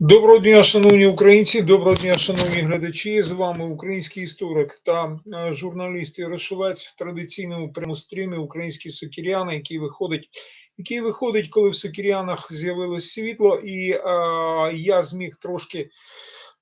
Доброго дня, шановні українці, доброго дня, шановні глядачі. З вами український історик та е, журналіст Ярошовець в традиційному прямому стрімі Українські сокіряни, який виходить, який виходить, коли в сокірянах з'явилось світло, і а, я зміг трошки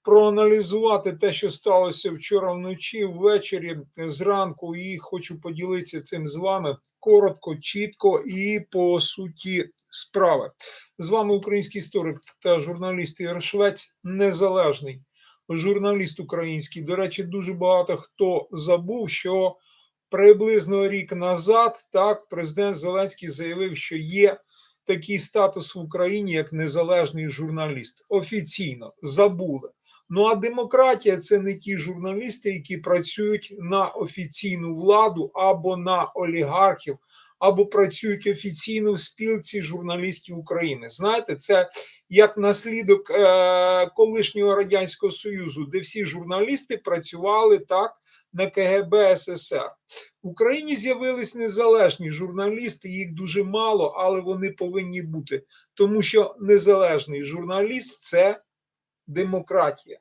проаналізувати те, що сталося вчора вночі, ввечері, зранку, і хочу поділитися цим з вами коротко, чітко і по суті справи. З вами український історик та журналіст Ігор Швець, незалежний журналіст український. До речі, дуже багато хто забув, що приблизно рік назад так президент Зеленський заявив, що є такий статус в Україні як незалежний журналіст. Офіційно забули. Ну а демократія це не ті журналісти, які працюють на офіційну владу або на олігархів, або працюють офіційно в спілці журналістів України. Знаєте, це як наслідок е- колишнього радянського союзу, де всі журналісти працювали так на КГБ СССР. В Україні з'явились незалежні журналісти, їх дуже мало, але вони повинні бути, тому що незалежний журналіст це демократія.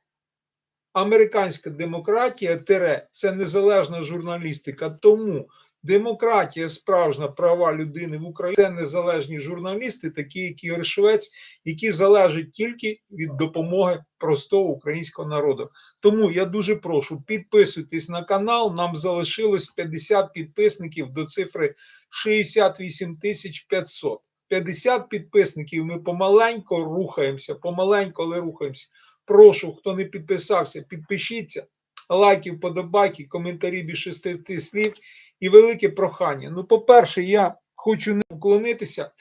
Американська демократія тире це незалежна журналістика. Тому демократія, справжня права людини в Україні це незалежні журналісти, такі як Ігор Швець, які залежать тільки від допомоги простого українського народу. Тому я дуже прошу підписуйтесь на канал. Нам залишилось 50 підписників до цифри 68 тисяч 500. 50 підписників. Ми помаленько рухаємося, помаленько, але рухаємося. Прошу, хто не підписався, підпишіться. Лайки, вподобайки, коментарі більше 6 слів і велике прохання. Ну, по-перше, я хочу не вклонитися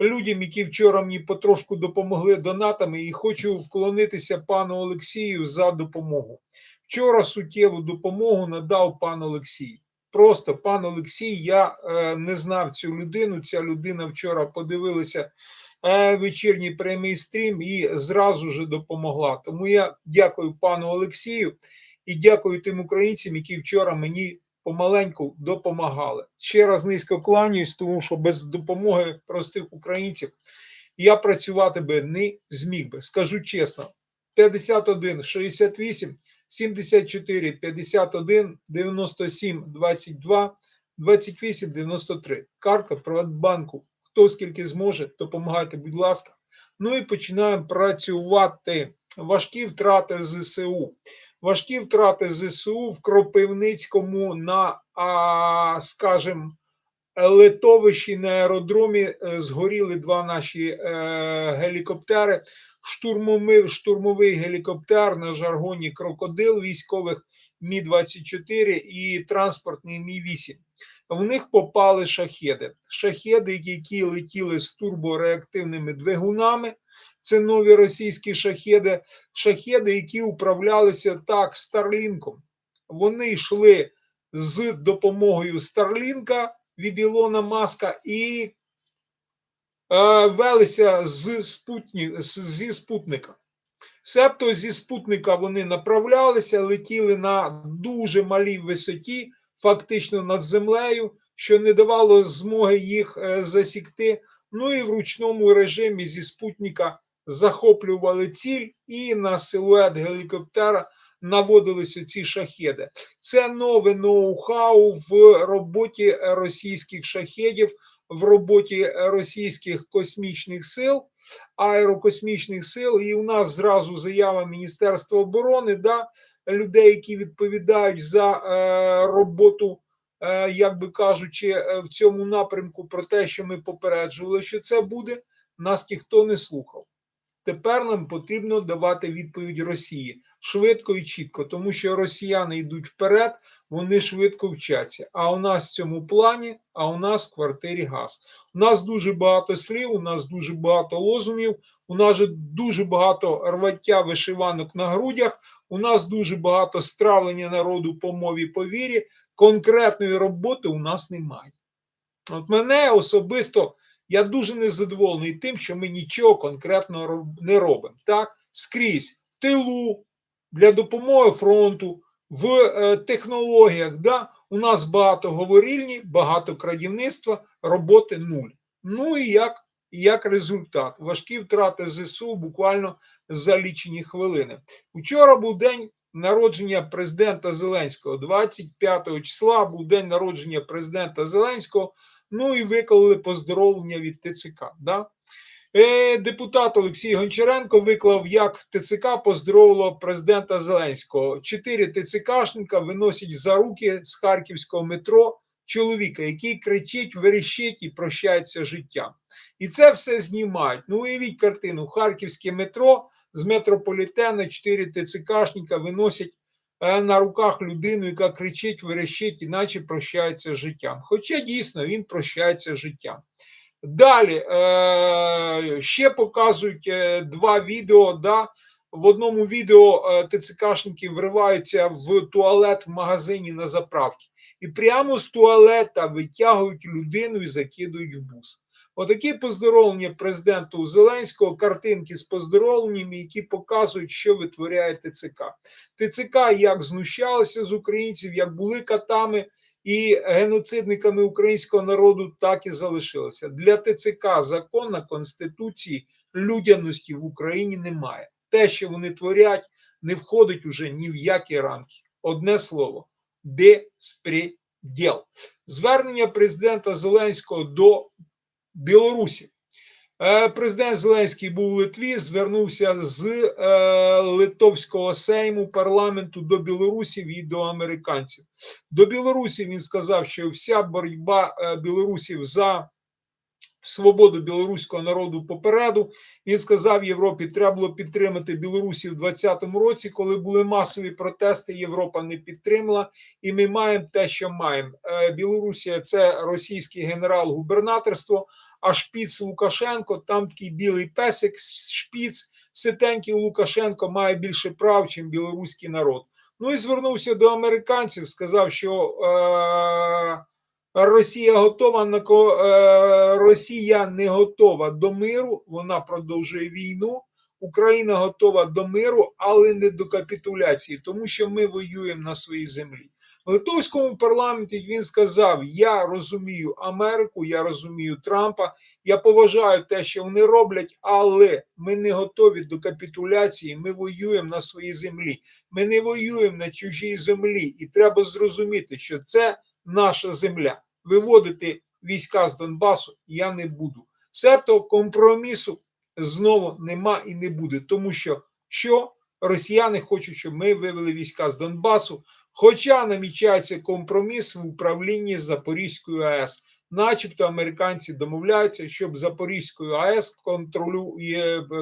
людям, які вчора мені потрошку допомогли донатами, і хочу вклонитися пану Олексію за допомогу. Вчора суттєву допомогу надав пан Олексій. Просто пан Олексій, я е, не знав цю людину. Ця людина вчора подивилася е, вечірній прямий стрім і зразу ж допомогла. Тому я дякую пану Олексію і дякую тим українцям, які вчора мені помаленьку допомагали. Ще раз низько кланяюсь, тому що без допомоги простих українців я працювати би не зміг би. Скажу чесно, 51 68 74 51 97 22 28 93. Картка Приватбанку. Хто скільки зможе, допомагайте, будь ласка. Ну і починаємо працювати. Важкі втрати ЗСУ. Важкі втрати ЗСУ в Кропивницькому на, а, скажімо, литовищі на аеродромі е, згоріли два наші е, гелікоптери. Штурмовий, штурмовий гелікоптер на жаргоні крокодил військових Мі-24 і транспортний Мі-8. В них попали шахеди. Шахеди, які летіли з турбореактивними двигунами. Це нові російські шахеди, шахеди, які управлялися так Старлінком. Вони йшли з допомогою Старлінка від Ілона Маска і е, велися з спутні, з, зі спутника. Себто зі спутника вони направлялися, летіли на дуже малій висоті, фактично над землею, що не давало змоги їх е, засікти. Ну і в ручному режимі зі спутника захоплювали ціль, і на силует гелікоптера наводилися ці шахеди. Це нове ноу-хау в роботі російських шахедів, в роботі російських космічних сил, аерокосмічних сил. І у нас зразу заява Міністерства оборони да, людей, які відповідають за е, роботу. е, Як би кажучи, е, в цьому напрямку про те, що ми попереджували, що це буде, нас ніхто не слухав. Тепер нам потрібно давати відповідь Росії швидко і чітко, тому що росіяни йдуть вперед, вони швидко вчаться. А у нас в цьому плані, а у нас в квартирі газ. У нас дуже багато слів, у нас дуже багато лозунгів, у нас же дуже багато рваття вишиванок на грудях, у нас дуже багато стравлення народу по мові по вірі. Конкретної роботи у нас немає. От мене особисто. Я дуже незадоволений тим, що ми нічого конкретно не робимо. Так, скрізь тилу для допомоги фронту, в е, технологіях. Да, У нас багато говорильні, багато крадівництва, роботи нуль. Ну і як як результат, важкі втрати ЗСУ буквально за лічені хвилини. Учора був день народження президента Зеленського. 25 числа був день народження президента Зеленського. Ну і виклали поздоровлення від ТЦК. Да? Е, Депутат Олексій Гончаренко виклав, як ТЦК поздоровило президента Зеленського. Чотири ТЦКшника виносять за руки з харківського метро чоловіка, який кричить, верещить і прощається життям. І це все знімають. Ну, уявіть картину: Харківське метро з метрополітена, чотири ТЦКшника виносять е, на руках людину, яка кричить, верещить, іначе прощається життям. Хоча дійсно він прощається життям. Далі е, ще показують е, два відео. Да? В одному відео е, ТЦКшники вриваються в туалет в магазині на заправці і прямо з туалета витягують людину і закидують в бус. Отакі поздоровлення президенту Зеленського, картинки з поздоровленнями, які показують, що витворяє ТЦК. ТЦК як знущалися з українців, як були катами і геноцидниками українського народу, так і залишилися. Для ТЦК закон на Конституції людяності в Україні немає. Те, що вони творять, не входить уже ні в які рамки. Одне слово безпреділ. Звернення президента Зеленського до Білорусі. Е, Президент Зеленський був у Литві, звернувся з е, Литовського сейму парламенту до білорусів і до американців. До білорусів він сказав, що вся боротьба е, білорусів за свободу білоруського народу попереду. Він сказав Європі, треба було підтримати Білорусі в 2020 році, коли були масові протести. Європа не підтримала, і ми маємо те, що маємо. Е, Білорусія це російський генерал-губернаторство. А шпіц Лукашенко, там такий білий песик, шпіц ситенький Лукашенко має більше прав, ніж білоруський народ. Ну і звернувся до американців, сказав, що е, Росія готова на е, Росія не готова до миру, вона продовжує війну. Україна готова до миру, але не до капітуляції, тому що ми воюємо на своїй землі. В литовському парламенті він сказав: Я розумію Америку, я розумію Трампа, я поважаю те, що вони роблять, але ми не готові до капітуляції. Ми воюємо на своїй землі. Ми не воюємо на чужій землі, і треба зрозуміти, що це наша земля. Виводити війська з Донбасу я не буду. Себто компромісу знову нема і не буде, тому що що росіяни хочуть, щоб ми вивели війська з Донбасу, хоча намічається компроміс в управлінні Запорізькою АЕС. Начебто американці домовляються, щоб Запорізькою АЕС контролю...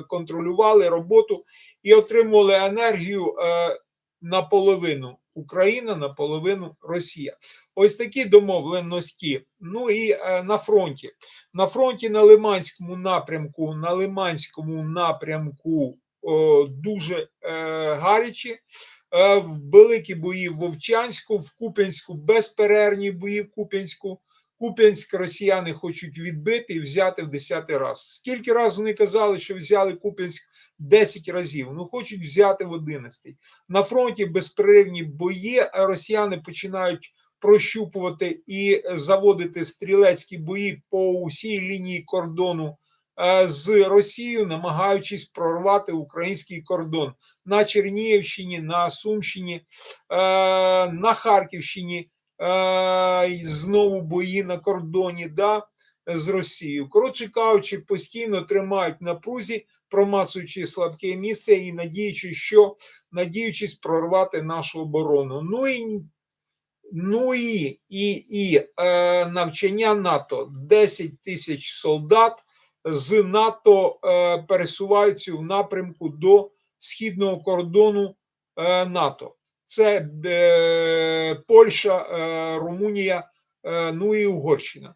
контролювали роботу і отримували енергію е, наполовину Україна, наполовину Росія. Ось такі домовленості. Ну і е, на фронті. На фронті на Лиманському напрямку, на Лиманському напрямку о, дуже е, гарячі. Е, великі бої в Вовчанську, в Куп'янську, безперервні бої в Куп'янську. Куп'янськ росіяни хочуть відбити і взяти в 10 раз. Скільки разів вони казали, що взяли Куп'янськ 10 разів? Ну хочуть взяти в 11. На фронті безперервні бої, росіяни починають прощупувати і заводити стрілецькі бої по усій лінії кордону е, з Росією, намагаючись прорвати український кордон на Чернігівщині, на Сумщині, е, на Харківщині. Знову бої на кордоні да, з Росією. Коротше кажучи, постійно тримають на прузі, промацуючи слабке місце і надіючись, що надіючись прорвати нашу оборону. Ну і ну і, і, і е, навчання НАТО 10 тисяч солдат з НАТО е, пересуваються в напрямку до східного кордону е, НАТО це е, Польща, е, Румунія, е, ну і Угорщина.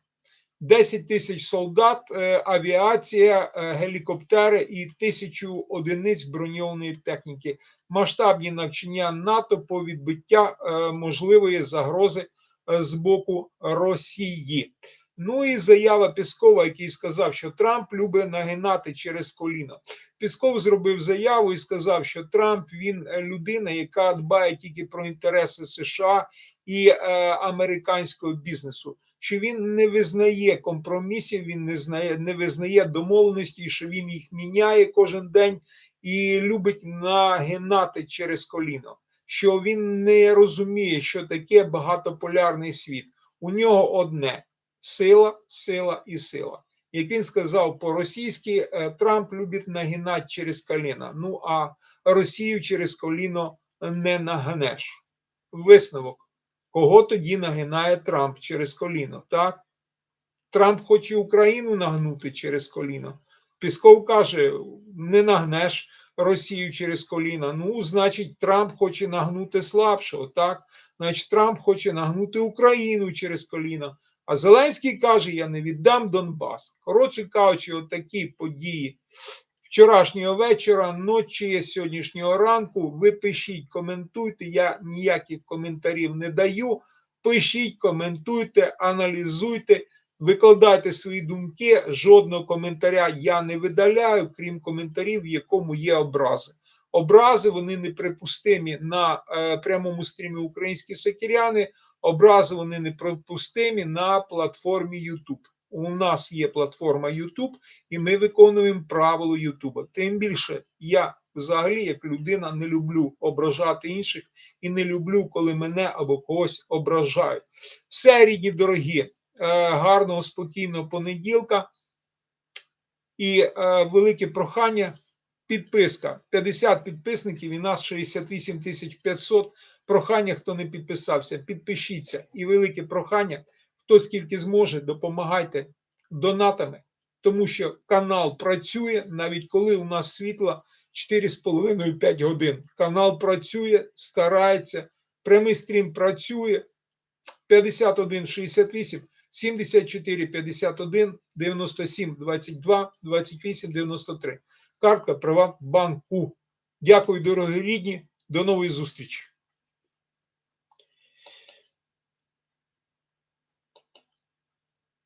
10 тисяч солдат, авіація, гелікоптери і тисячу одиниць броньованої техніки, масштабні навчання НАТО по відбиття можливої загрози з боку Росії. Ну і заява Піскова, який сказав, що Трамп любить нагинати через коліно. Пісков зробив заяву і сказав, що Трамп він е, людина, яка дбає тільки про інтереси США і е, американського бізнесу. Що він не визнає компромісів, він не знає, не визнає домовленості, що він їх міняє кожен день і любить нагинати через коліно. Що він не розуміє, що таке багатополярний світ. У нього одне сила, сила і сила. Як він сказав по-російськи, е, Трамп любить нагинати через коліно. Ну а Росію через коліно не нагнеш. Висновок. Кого тоді нагинає Трамп через коліно? Так? Трамп хоче Україну нагнути через коліно. Пісков каже: не нагнеш Росію через коліно. Ну, значить, Трамп хоче нагнути слабшого. Так, значить, Трамп хоче нагнути Україну через коліно. А Зеленський каже: Я не віддам Донбас. Коротше кажучи, отакі події вчорашнього вечора, ночі сьогоднішнього ранку. Ви пишіть, коментуйте. Я ніяких коментарів не даю. Пишіть, коментуйте, аналізуйте. Викладайте свої думки. Жодного коментаря я не видаляю, крім коментарів, в якому є образи. Образи вони неприпустимі на е, прямому стрімі українські сокіряни. Образи вони неприпустимі на платформі YouTube. У нас є платформа YouTube, і ми виконуємо правила YouTube. Тим більше я взагалі, як людина, не люблю ображати інших і не люблю, коли мене або когось ображають. Все, рідні дорогі, гарного, спокійного понеділка і е, велике прохання. Підписка 50 підписників і нас 68 тисяч 500. Прохання, хто не підписався, підпишіться. І велике прохання, хто скільки зможе, допомагайте донатами, тому що канал працює навіть коли у нас світло 4,5-5 годин. Канал працює, старається, прямий стрім працює 51 68 74 51 97 22 28 93. Картка Приватбанку. Дякую, дорогі рідні. До нової зустрічі.